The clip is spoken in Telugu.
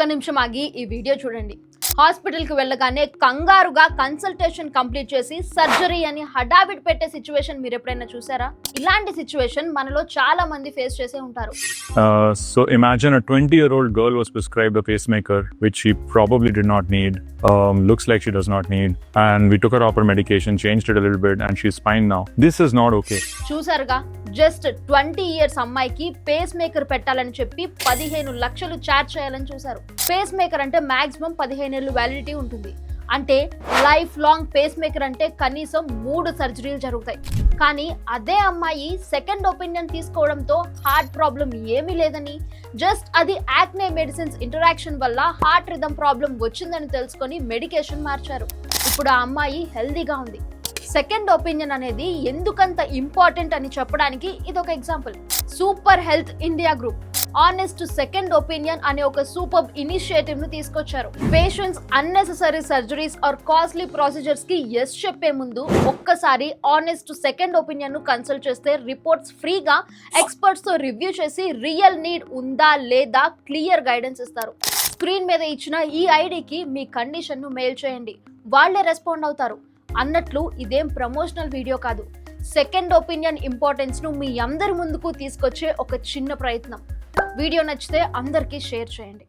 ఒక్క నిమిషం ఆగి ఈ వీడియో చూడండి. హాస్పిటల్కి వెళ్ళగానే కంగారుగా కన్సల్టేషన్ కంప్లీట్ చేసి సర్జరీ అని హడావిడి పెట్టే సిచ్యువేషన్ మీరు ఎప్పుడైనా చూసారా ఇలాంటి సిచ్యువేషన్ మనలో చాలా మంది ఫేస్ చేసే ఉంటారు Uh, so imagine a 20 year old girl was prescribed a pacemaker, which she probably did not need, um, looks like she does not need, and we took her off her medication, changed it a little bit, and she's fine now. This is not okay. చూసారుగా జస్ట్ ట్వంటీ ఇయర్స్ అమ్మాయికి పేస్ మేకర్ పెట్టాలని చెప్పి పదిహేను లక్షలు చార్జ్ చేయాలని చూసారు పేస్ మేకర్ అంటే మాక్సిమం పదిహేను ఏళ్ళు వ్యాలిడిటీ ఉంటుంది. అంటే లైఫ్ లాంగ్ పేస్ మేకర్ అంటే కనీసం మూడు సర్జరీలు జరుగుతాయి. కానీ అదే అమ్మాయి సెకండ్ ఒపీనియన్ తీసుకోవడంతో హార్ట్ ప్రాబ్లం ఏమీ లేదని జస్ట్ అది యాక్నే మెడిసిన్స్ ఇంటరాక్షన్ వల్ల హార్ట్ రిథం ప్రాబ్లం వచ్చిందని తెలుసుకొని మెడికేషన్ మార్చారు. ఇప్పుడు ఆ అమ్మాయి హెల్దీగా ఉంది. సెకండ్ ఒపీనియన్ అనేది ఎందుకంత ఇంపార్టెంట్ అని చెప్పడానికి ఇది ఒక example super health India group honest second opinion అనే ఒక సూపర్ ఇనిషియేటివ్ను తీసుకొచ్చారు. Patients unnecessary surgeries or costly ప్రొసీజర్స్కి yes చెప్పే ముందు ఒక్కసారి ఆనెస్ట్ సెకండ్ ఒపీనియన్ను కన్సల్ట్ చేస్తే రిపోర్ట్స్ ఫ్రీగా ఎక్స్పర్ట్స్తో రివ్యూ చేసి రియల్ నీడ్ ఉందా లేదా క్లియర్ గైడెన్స్ ఇస్తారు. స్క్రీన్ మీద ఇచ్చిన ఈ ఐడికి మీ కండిషన్ను మెయిల్ చేయండి. వాళ్ళే రెస్పాండ్ అవుతారు. అన్నట్లు ఇదేం ప్రమోషనల్ వీడియో కాదు. సెకండ్ ఒపీనియన్ ఇంపార్టెన్స్ను మీ అందరి ముందుకు తీసుకొచ్చే ఒక చిన్న ప్రయత్నం. వీడియో నచ్చితే అందరికీ షేర్ చేయండి.